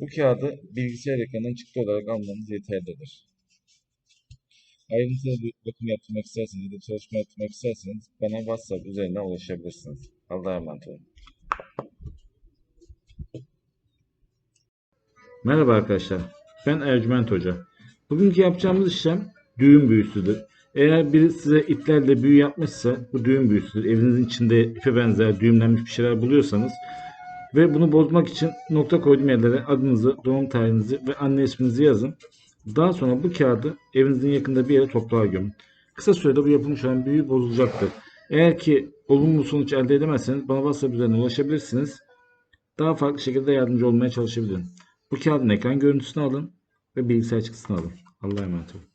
Bu kağıdı bilgisayar ekranından çıktı olarak almanız yeterlidir. Ayrıntılı bir bakım yaptırmak isterseniz ya da çalışma yaptırmak isterseniz bana WhatsApp üzerinden ulaşabilirsiniz. Allah'a emanet olun. Merhaba arkadaşlar. Ben Ercüment Hoca. Bugünkü yapacağımız işlem düğüm büyüsüdür. Eğer biri size iplerle büyü yapmışsa bu düğüm büyüsüdür. Evinizin içinde ipe benzer düğümlenmiş bir şeyler buluyorsanız ve bunu bozmak için nokta koyduğum yerlere adınızı, doğum tarihinizi ve anne isminizi yazın. Daha sonra bu kağıdı evinizin yakında bir yere toprağa gömün. Kısa sürede bu yapılmış olan büyü bozulacaktır. Eğer ki olumlu sonuç elde edemezseniz bana WhatsApp üzerinden ulaşabilirsiniz. Daha farklı şekilde yardımcı olmaya çalışabilirim. Bu kağıdın ekran görüntüsünü alın ve bilgisayar çıktısını alın. Allah'a emanet olun.